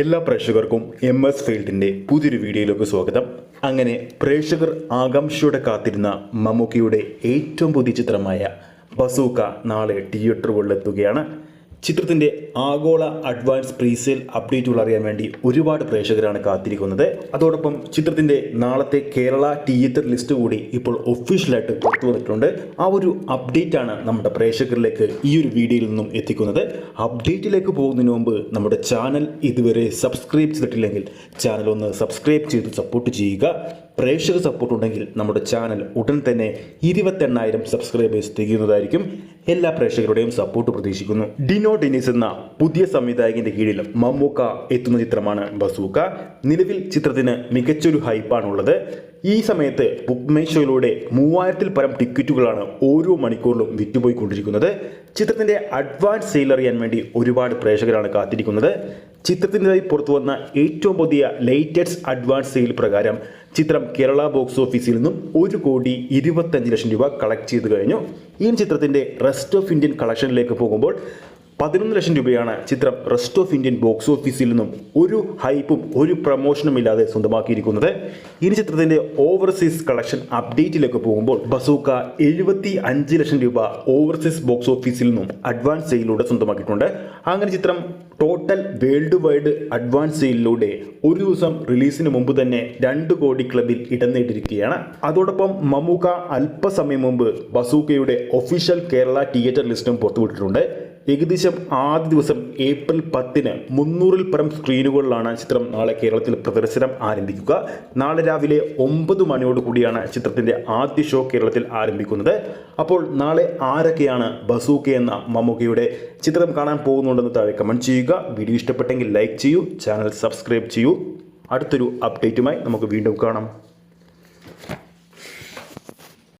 എല്ലാ പ്രേക്ഷകർക്കും M S ഫീൽഡിന്റെ പുതിയൊരു വീഡിയോയിലേക്ക് സ്വാഗതം. അങ്ങനെ പ്രേക്ഷകർ ആകാംക്ഷയോടെ കാത്തിരുന്ന മമ്മൂക്കിയുടെ ഏറ്റവും പുതിയ ചിത്രമായ ബസൂക്ക നാളെ തിയേറ്ററുകളിലെത്തുകയാണ് ചിത്രത്തിന്റെ ആഗോള അഡ്വാൻസ് പ്രീസെയിൽ അപ്ഡേറ്റുകൾ അറിയാൻ വേണ്ടി ഒരുപാട് പ്രേക്ഷകരാണ് കാത്തിരിക്കുന്നത്. അതോടൊപ്പം ചിത്രത്തിന്റെ നാളത്തെ കേരള തിയേറ്റർ ലിസ്റ്റ് കൂടി ഇപ്പോൾ ഒഫീഷ്യലായിട്ട് പുറത്തു വന്നിട്ടുണ്ട്. ആ ഒരു അപ്ഡേറ്റ് ആണ് നമ്മുടെ പ്രേക്ഷകരിലേക്ക് ഈ ഒരു വീഡിയോയിൽ നിന്നും എത്തിക്കുന്നത്. അപ്ഡേറ്റിലേക്ക് പോകുന്നതിന് മുമ്പ് നമ്മുടെ ചാനൽ ഇതുവരെ സബ്സ്ക്രൈബ് ചെയ്തിട്ടില്ലെങ്കിൽ ചാനൽ ഒന്ന് സബ്സ്ക്രൈബ് ചെയ്ത് സപ്പോർട്ട് ചെയ്യുക. പ്രേക്ഷക സപ്പോർട്ട് ഉണ്ടെങ്കിൽ നമ്മുടെ ചാനൽ ഉടൻ തന്നെ ഇരുപത്തെണ്ണായിരം സബ്സ്ക്രൈബേഴ്സ് തികയുന്നതായിരിക്കും. എല്ലാ പ്രേക്ഷകരുടെയും സപ്പോർട്ട് പ്രതീക്ഷിക്കുന്നു. ഡിനോ ഡെനിസ് എന്ന പുതിയ സംവിധായകന്റെ കീഴിൽ മമ്മൂക്ക എത്തുന്ന ചിത്രമാണ് ബസൂക്ക. നിലവിൽ ചിത്രത്തിന് മികച്ചൊരു ഹൈപ്പാണുള്ളത് ഈ സമയത്ത് ബുക്ക് മൈ ഷോയിലൂടെ മൂവായിരത്തിൽ പരം ടിക്കറ്റുകളാണ് ഓരോ മണിക്കൂറിലും വിറ്റുപോയിക്കൊണ്ടിരിക്കുന്നത്. ചിത്രത്തിന്റെ അഡ്വാൻസ് സെയിൽ അറിയാൻ വേണ്ടി ഒരുപാട് പ്രേക്ഷകരാണ് കാത്തിരിക്കുന്നത്. ചിത്രത്തിന്റെതായി പുറത്തു വന്ന ഏറ്റവും പുതിയ ലേറ്റസ്റ്റ് അഡ്വാൻസ് സെയിൽ പ്രകാരം ചിത്രം കേരള ബോക്സ് ഓഫീസിൽ നിന്നും ഒരു കോടി ഇരുപത്തഞ്ച് ലക്ഷം രൂപ കളക്ട് ചെയ്ത് കഴിഞ്ഞു. ഈ ചിത്രത്തിന്റെ റെസ്റ്റ് ഓഫ് ഇന്ത്യൻ കളക്ഷനിലേക്ക് പോകുമ്പോൾ പതിനൊന്ന് ലക്ഷം രൂപയാണ് ചിത്രം റെസ്റ്റ് ഓഫ് ഇന്ത്യൻ ബോക്സ് ഓഫീസിൽ നിന്നും ഒരു ഹൈപ്പും ഒരു പ്രമോഷനും ഇല്ലാതെ സ്വന്തമാക്കിയിരിക്കുന്നത്. ഈ ചിത്രത്തിന്റെ ഓവർസീസ് കളക്ഷൻ അപ്ഡേറ്റിലേക്ക് പോകുമ്പോൾ ബസൂക്ക എഴുപത്തി അഞ്ച് ലക്ഷം രൂപ ഓവർസീസ് ബോക്സ് ഓഫീസിൽ നിന്നും അഡ്വാൻസ് സെയിലൂടെ സ്വന്തമാക്കിയിട്ടുണ്ട്. അങ്ങനെ ചിത്രം ടോട്ടൽ വേൾഡ് വൈഡ് അഡ്വാൻസ് സെയിലിലൂടെ ഒരു ദിവസം റിലീസിന് മുമ്പ് തന്നെ രണ്ട് കോടി ക്ലബിൽ ഇടം നേടിയിരിക്കുകയാണ്. അതോടൊപ്പം മമ്മൂക്ക അല്പസമയം മുമ്പ് ബസൂക്കയുടെ ഒഫീഷ്യൽ കേരള തിയേറ്റർ ലിസ്റ്റും പുറത്തുവിട്ടിട്ടുണ്ട്. ഏകദേശം ആദ്യ ദിവസം ഏപ്രിൽ പത്തിന് മുന്നൂറിൽ പരം സ്ക്രീനുകളിലാണ് ചിത്രം നാളെ കേരളത്തിൽ പ്രദർശനം ആരംഭിക്കുക. നാളെ രാവിലെ ഒമ്പത് മണിയോട് കൂടിയാണ് ചിത്രത്തിന്റെ ആദ്യ ഷോ കേരളത്തിൽ ആരംഭിക്കുന്നത്. അപ്പോൾ നാളെ ആരൊക്കെയാണ് ബസൂക്ക എന്ന മമ്മൂക്കയുടെ ചിത്രം കാണാൻ പോകുന്നുണ്ടെന്ന് താഴെ കമന്റ് ചെയ്യുക. വീഡിയോ ഇഷ്ടപ്പെട്ടെങ്കിൽ ലൈക്ക് ചെയ്യൂ ചാനൽ സബ്സ്ക്രൈബ് ചെയ്യൂ. അടുത്തൊരു അപ്ഡേറ്റുമായി നമുക്ക് വീണ്ടും കാണാം.